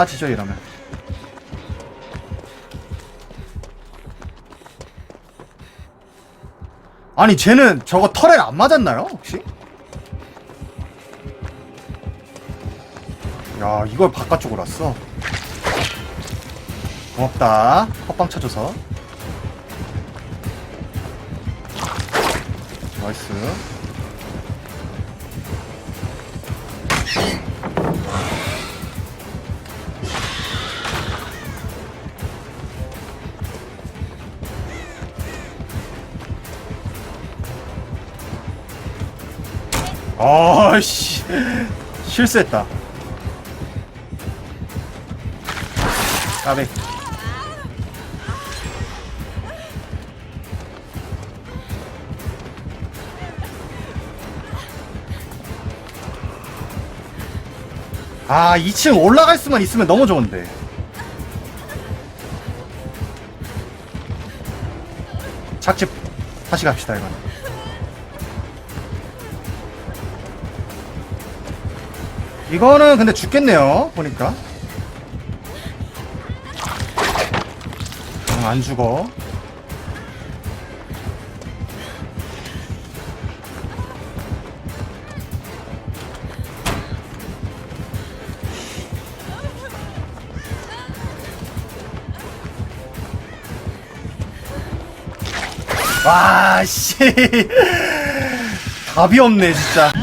빠지죠 이러면. 아니 쟤는 저거 털에 안 맞았나요 혹시? 야 이걸 바깥쪽으로 왔어. 고맙다. 헛방 쳐줘서. 나이스 아씨. 실수했다. 까베 아 2층 올라갈 수만 있으면 너무 좋은데. 착집 다시 갑시다 이건 이거는 근데 죽겠네요 보니까. 응, 안 죽어. 와씨. 답이 없네 진짜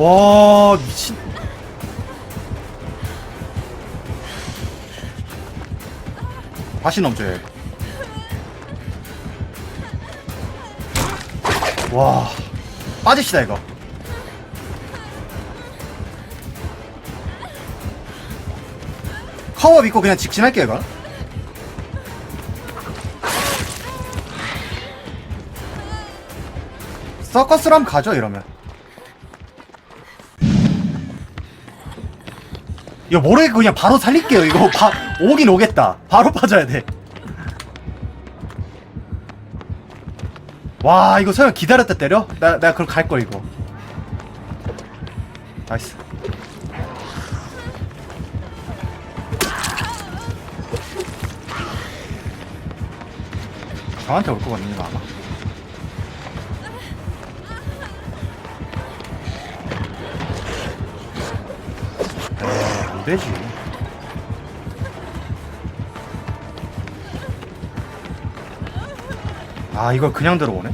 와 미친. 다시 넘쳐야 돼. 와 빠집시다 이거. 커버 믿고 그냥 직진할게요 이거. 서커스로 한번 가죠 이러면 이거 모르겠고 그냥 바로 살릴게요. 이거 바, 오긴 오겠다. 바로 빠져야 돼. 와 이거 설마 기다렸다 때려? 나, 내가 그럼 갈 걸 이거. 나이스. 저한테 올 거거든요 이거 아마 되지. 아 이걸 그냥 들어오네?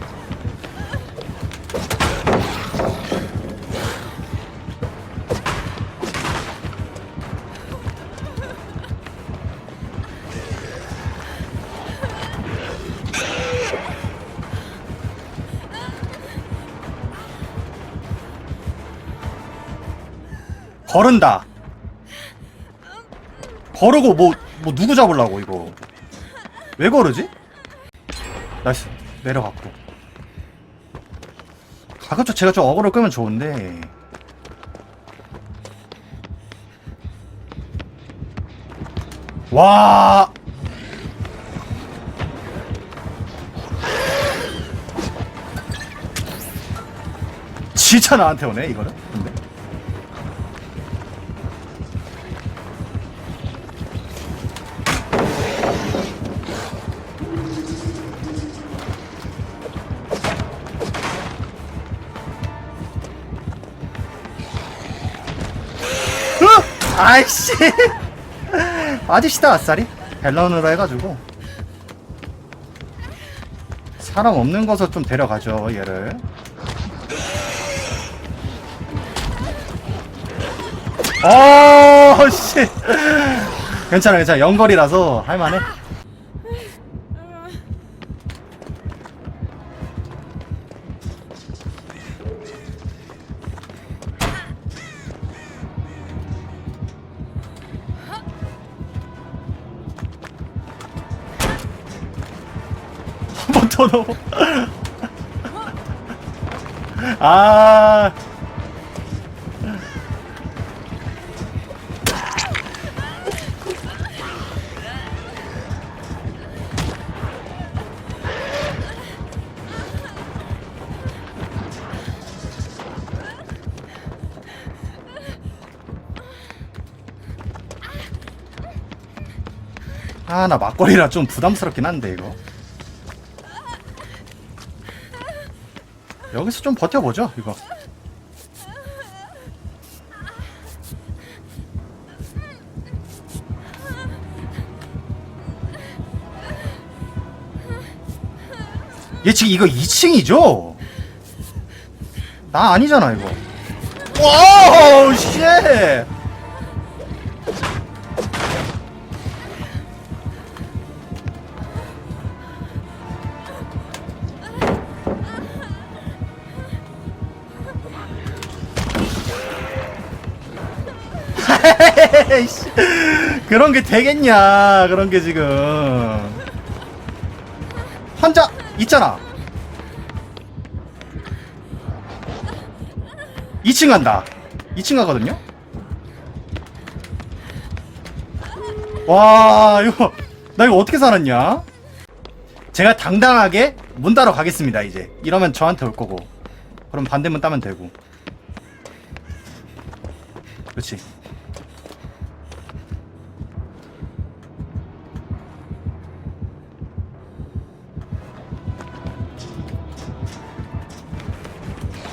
거른다 거르고 뭐, 뭐 누구 잡으려고 이거? 왜 거르지? 나이스. 내려갔고. 가급적 제가 좀 어그로 끄면 좋은데. 와! 진짜 나한테 오네 이거는 아이씨. 빠지시다 아싸리. 벨런으로 해가지고. 사람 없는 곳을 좀 데려가죠 얘를. 어씨. 괜찮아 괜찮아. 연거리라서 할만해 저도 아 아, 나 막걸리라 좀 부담스럽긴 한데, 이거. 여기서 좀 버텨보죠, 이거. 얘 지금 이거 2층이죠? 나 아니잖아, 이거. 와우, 쉣! 씨, 그런 게 되겠냐 그런 게 지금. 환자 있잖아. 2층 간다. 2층 가거든요? 와 이거 나 이거 어떻게 살았냐? 제가 당당하게 문 닫러 가겠습니다 이제. 이러면 저한테 올 거고. 그럼 반대문 따면 되고. 그렇지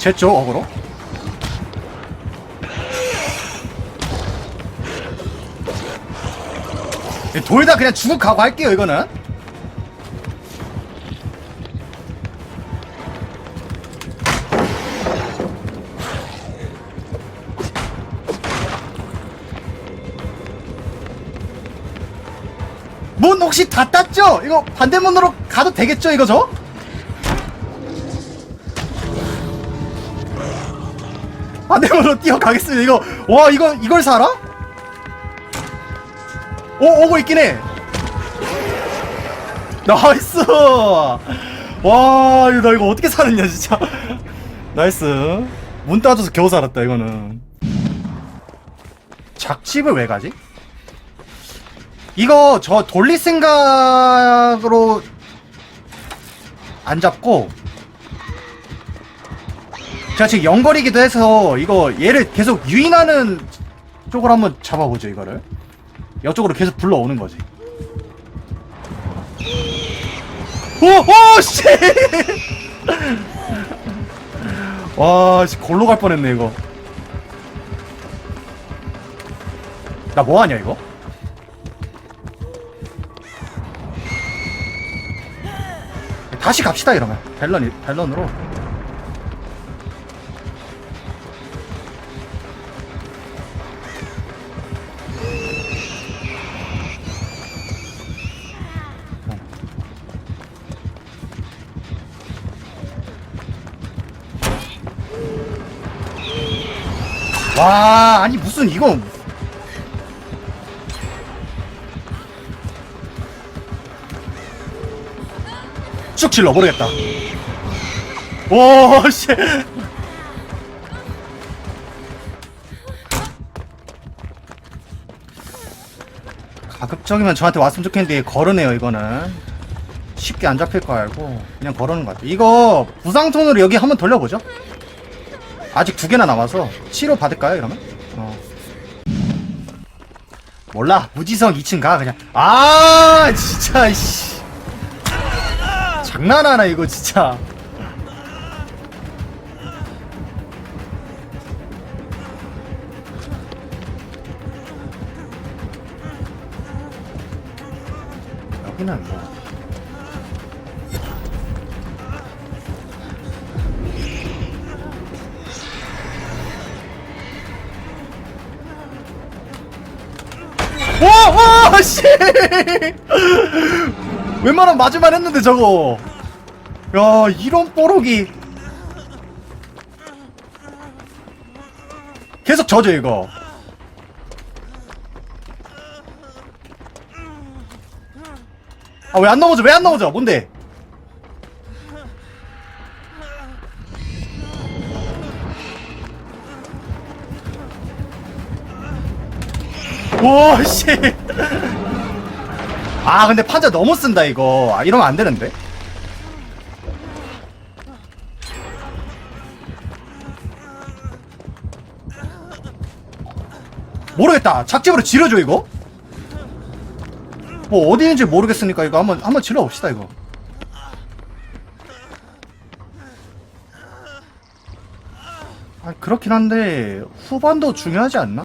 쟀죠 어그로? 돌다 그냥 죽을 각오 할게요 이거는 문 혹시 닫았죠? 이거 반대문으로 가도 되겠죠 이거 저? 반대문으로 뛰어가겠습니다. 이거 와 이거 이걸 살아? 오 오고 있긴 해. 나이스. 와 나 이거 어떻게 살았냐 진짜. 나이스. 문 따줘서 겨우 살았다 이거는. 작집을 왜 가지? 이거 저 돌릴 생각으로 안 잡고 제가 지금 영거리기도 해서 이거 얘를 계속 유인하는 쪽으로 한번 잡아보죠 이거를. 이쪽으로 계속 불러오는 거지. 오오 씨! 와 씨, 골로 갈 뻔했네 이거. 나 뭐 하냐 이거? 다시 갑시다 이러면. 밸런 밸런으로 와 아니 무슨 이거? 쭉 질러 모르겠다. 오씨. 가급적이면 저한테 왔으면 좋겠는데 걸으네요 이거는. 쉽게 안 잡힐 거 알고 그냥 걸으는 것 같아. 이거 부상톤으로 여기 한번 돌려보죠 아직 두 개나 남아서 치료 받을까요 이러면? 어. 몰라. 무지성 2층 가 그냥. 아 진짜 씨. 장난하나 이거 진짜. 여기는 뭐 오! 오! 씨! 웬만하면 맞을만 했는데 저거 야 이런 뽀록이 계속 져줘 이거 아 왜 안 넘어져 왜 안 넘어져 뭔데 오, 씨. 아, 근데 판자 너무 쓴다, 이거. 아, 이러면 안 되는데. 모르겠다. 작집으로 지르죠, 이거? 뭐, 어디 있는지 모르겠으니까, 이거 한번, 한번 질러봅시다, 이거. 아, 그렇긴 한데, 후반도 중요하지 않나?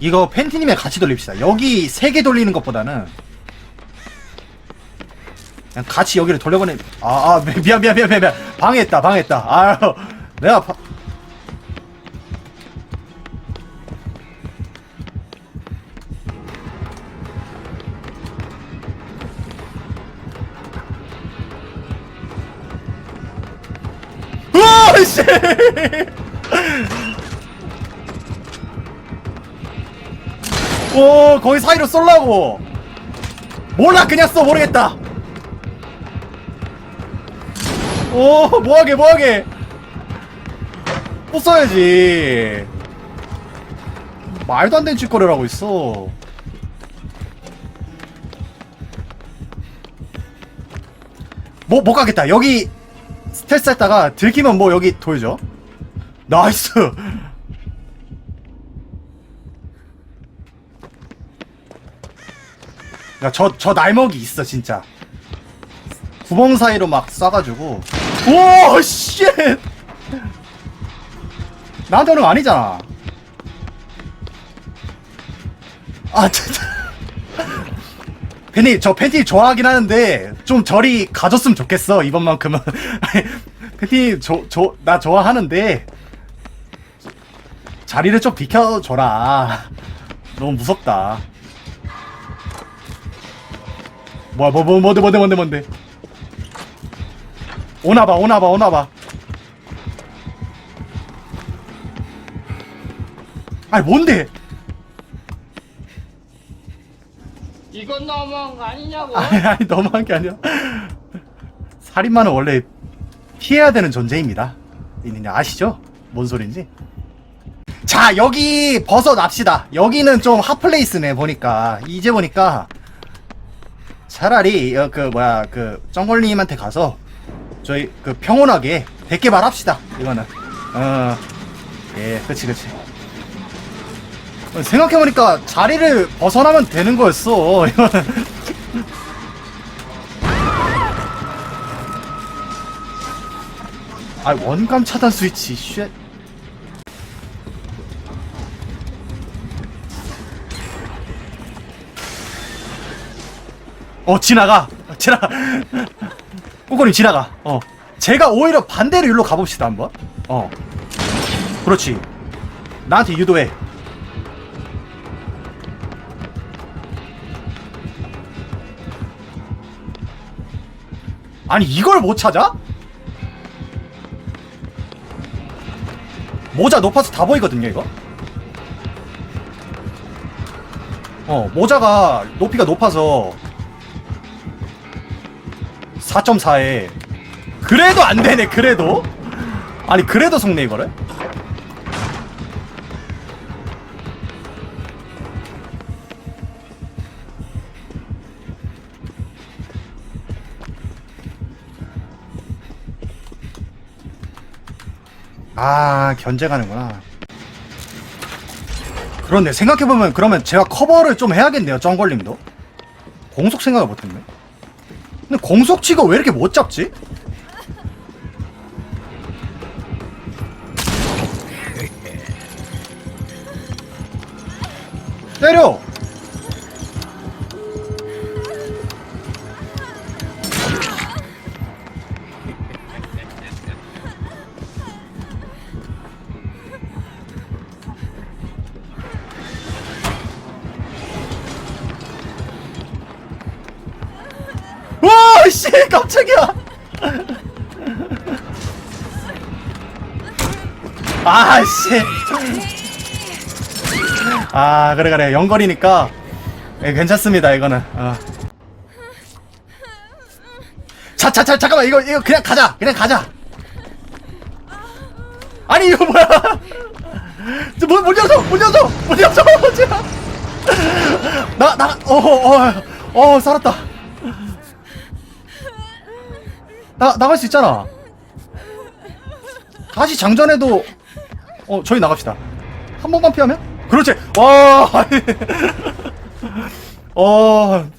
이거 팬티님에 같이 돌립시다. 여기 세 개 돌리는 것보다는 그냥 같이 여기를 돌려보내. 아, 아 미- 미안 미안 미안 미안 미안. 방해했다 방해했다. 아, 내가 바... 으아, 씨! 오 거기 사이로 쏠라고. 몰라 그냥 써 모르겠다. 오 뭐하게 뭐하게. 또 써야지. 말도 안 되는 짓거리를 하고 있어. 뭐, 못 가겠다. 여기 스텔스 했다가 들키면 뭐 여기 돌죠? 나이스 야, 저, 저 날먹이 있어, 진짜. 구멍 사이로 막 쏴가지고. 오, 씨! 나한테 오는 거 아니잖아. 아, 진짜. 팬티, 저 팬티 좋아하긴 하는데, 좀 저리 가졌으면 좋겠어, 이번만큼은. 팬티, 저, 저, 나 좋아하는데, 자리를 좀 비켜줘라. 너무 무섭다. 뭐야 뭐, 뭐, 뭔데 뭔데 뭔데 뭔데? 오나봐 오나봐 오나봐. 아니 뭔데? 이건 너무한 거 아니냐고. 아니 아니 너무한 게 아니라. 살인마는 원래 피해야 되는 존재입니다. 있느냐 아시죠? 뭔 소린지? 자 여기 벗어납시다. 여기는 좀 핫플레이스네 보니까. 이제 보니까 차라리 어, 그 뭐야 그 정골님한테 가서 저희 그 평온하게 대개발 합시다 이거는. 어예 그치 그치. 어, 생각해보니까 자리를 벗어나면 되는 거였어 이거는. 아 원감 차단 스위치 쉣 어 지나가. 지나가 꼬꼬님 지나가. 어. 제가 오히려 반대로 일로 가봅시다 한번. 어. 그렇지. 나한테 유도해. 아니 이걸 못 찾아? 모자 높아서 다 보이거든요 이거? 어 모자가 높이가 높아서 4.4에. 그래도 안 되네 그래도. 아니 그래도 속네 이거를? 아 견제 가는구나. 그렇네 생각해보면 그러면 제가 커버를 좀 해야겠네요 정걸림도. 공속 생각을 못했네 근데 공속치가 왜 이렇게 못 잡지? 때려! 깜짝이야. 아, 씨. 아, 그래, 그래. 연거리니까. 예, 괜찮습니다, 이거는. 어. 자, 자, 자, 잠깐만. 이거, 이거 그냥 가자. 그냥 가자. 아니, 이거 뭐야. 저, 문, 문 열어줘! 문 열어줘! 나, 나, 어, 어, 어, 어, 살았다. 나, 나갈 수 있잖아. 다시 장전해도, 어, 저희 나갑시다. 한 번만 피하면? 그렇지. 와, 어,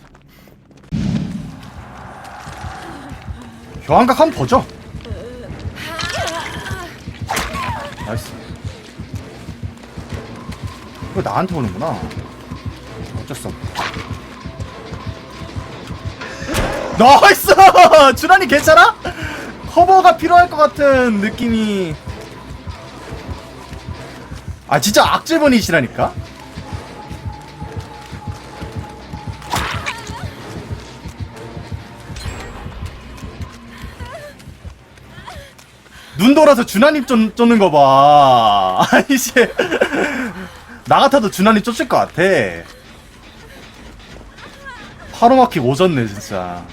교환각 한번 보죠. 나이스. 이거 나한테 오는구나. 어쩔 수 없 나이스! 주란이 괜찮아? 커버가 필요할 것 같은 느낌이. 아, 진짜 악질분이시라니까? 눈 돌아서 준하님 쫓, 쫓는 거 봐. 아니, 이제. 나 같아도 준하님 쫓을 것 같아. 하루마키 오졌네, 진짜.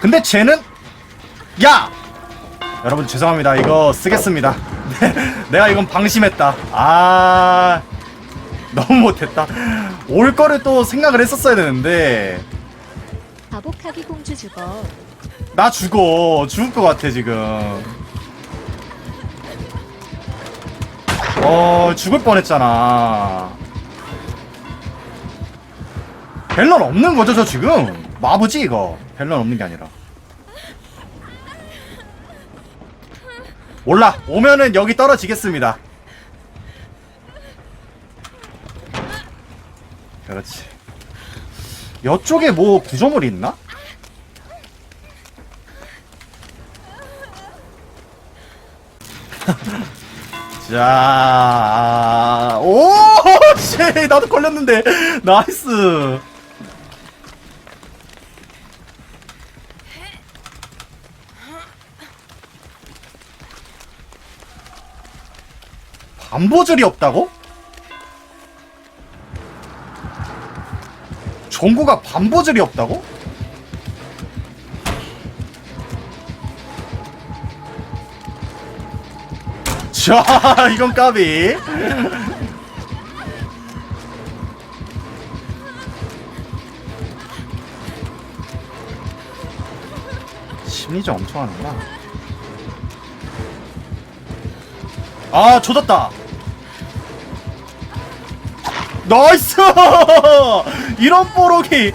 근데 쟤는, 야! 여러분, 죄송합니다. 이거 쓰겠습니다. 내가 이건 방심했다. 아. 너무 못했다. 올 거를 또 생각을 했었어야 되는데. 아보카기 공주 죽어. 나 죽어 죽을 것 같아 지금 어 죽을 뻔했잖아 벨런 없는 거죠 저 지금 마부지 이거 벨런 없는 게 아니라. 몰라! 오면은 여기 떨어지겠습니다. 그렇지. 여쪽에 뭐 구조물이 있나? 자, 오, 씨, 나도 걸렸는데, 나이스. 반보절이 없다고? 종구가 반보절이 없다고? 자, 이건 까비. 심리전 엄청 하는구나. 아, 조졌다. 나이스! 이런 뽀록이.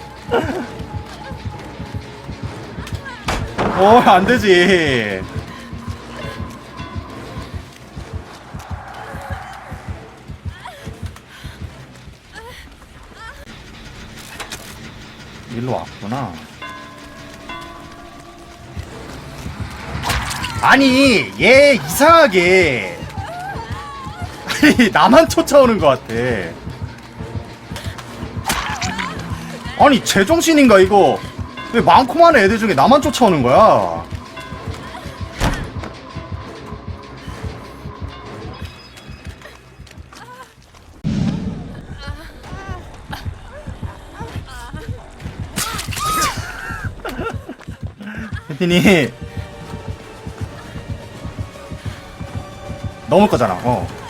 어, 안 되지. 일로 왔구나. 아니, 얘 이상하게. 아니, 나만 쫓아오는 것 같아. 아니, 제정신인가, 이거? 왜 많고 많은 애들 중에 나만 쫓아오는 거야? 혜진이 넘을 거잖아. 어.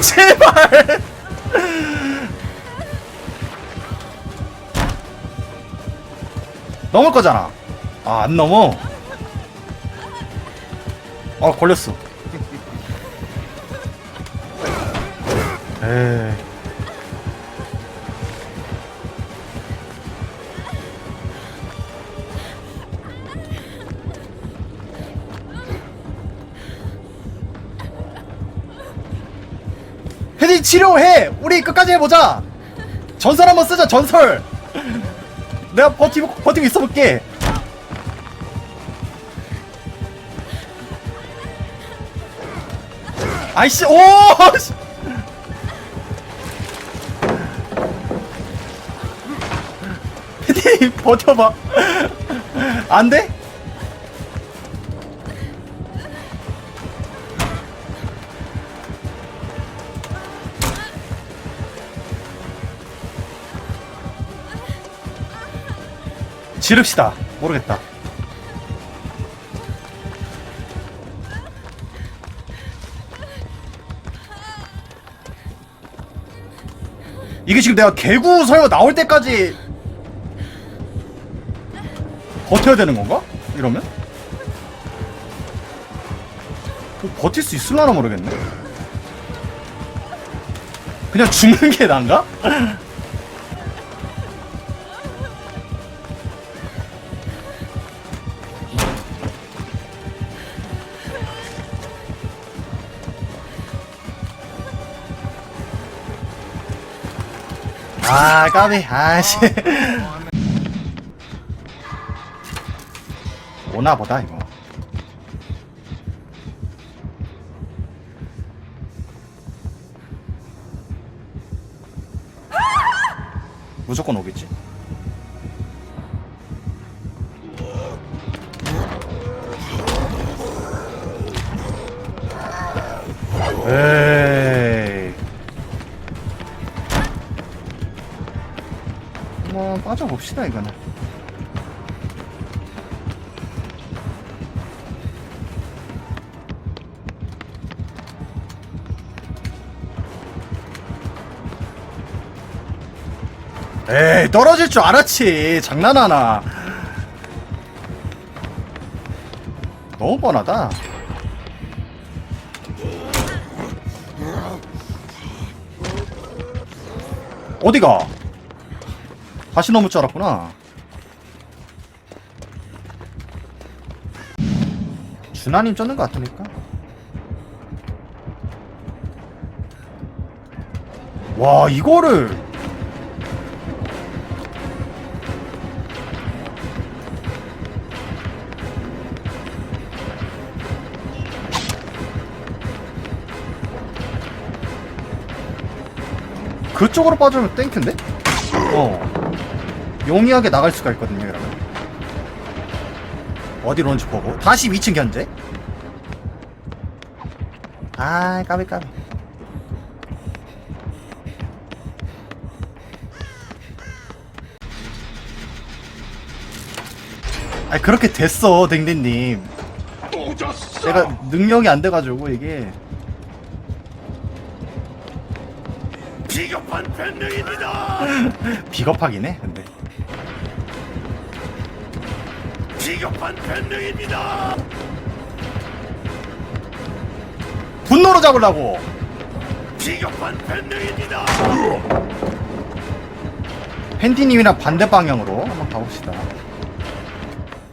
제발. 넘을 거잖아. 아, 안 넘어. 어 걸렸어. 치료해. 우리 끝까지 해보자. 전설 한번 쓰자. 전설. 내가 버티고 버티고 있어볼게. 아이씨, 오! 씨. 헤디, 버텨봐. 안 돼? 지릅시다. 모르겠다. 이게 지금 내가 개구 설마 나올 때까지 버텨야 되는 건가? 이러면? 뭐 버틸 수 있을라나 모르겠네. 그냥 죽는 게 나은가? 아 까비. 아씨. 오나 보다 이거. 무조건 오겠지 봅시다 이거는. 에이 떨어질 줄 알았지 장난하나. 너무 뻔하다. 어디가 다시 넘을 줄 알았구나. 준하님 쫓는 것 같으니까. 와 이거를 그쪽으로 빠지면 땡큐인데? 어. 용이하게 나갈 수가 있거든요, 여러분. 어디로 오는지 보고. 다시 2층 견제. 아, 까비, 까비. 아, 그렇게 됐어, 댕댕님. 내가 능력이 안 돼가지고, 이게. 비겁한 변명입니다. 비겁하긴 해, 비겁한 변명입니다. 분노로 잡으려고! 비겁한 변명입니다. 팬티님이랑 반대 방향으로 한번 가봅시다.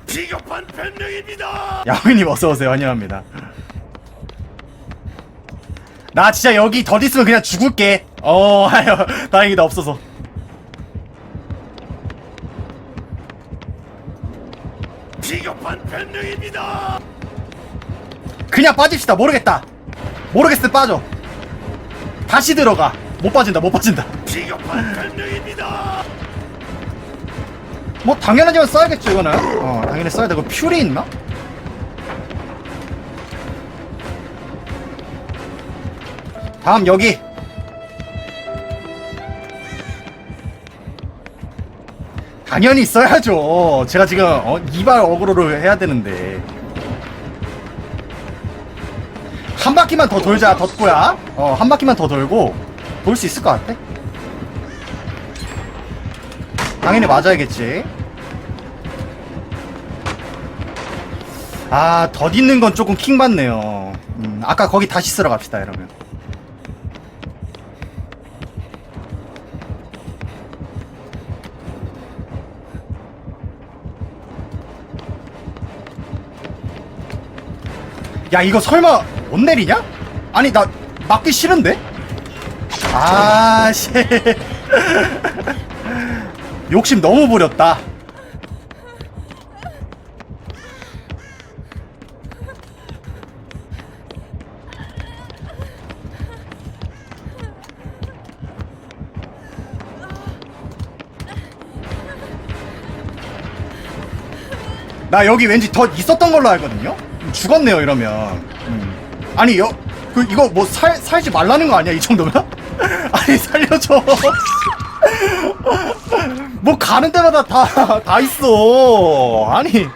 비겁한 변명입니다. 야구님 어서 오세요. 환영합니다. 나 진짜 여기 더 있으면 그냥 죽을게. 어, 아유, 다행이다, 없어서. 변명입니다. 그냥 빠집시다. 모르겠다. 모르겠을 때 빠져. 다시 들어가. 못 빠진다, 못 빠진다. 비겁한 변명입니다. 뭐, 당연하지만 써야겠죠, 이거는. 어, 당연히 써야 되고, 퓨리 있나? 다음, 여기. 당연히 써야죠. 제가 지금, 어, 이발 어그로를 해야 되는데. 한 바퀴만 더 돌자, 덧고야. 어, 한 바퀴만 더 돌고, 볼수 있을 것 같아. 당연히 맞아야겠지. 아, 덧 있는 건 조금 킹 받네요. 음, 아까 거기 다시 쓸어 갑시다, 이러면. 야, 이거 설마 못 내리냐? 아니, 나 맞기 싫은데? 아, 씨. 욕심 너무 부렸다. 나 여기 왠지 더 있었던 걸로 알거든요? 죽었네요, 이러면. 음. 아니, 여, 그, 이거 뭐 살, 살지 말라는 거 아니야, 이 정도면? 아니, 살려줘. 뭐 가는 데마다 다 다 있어 아니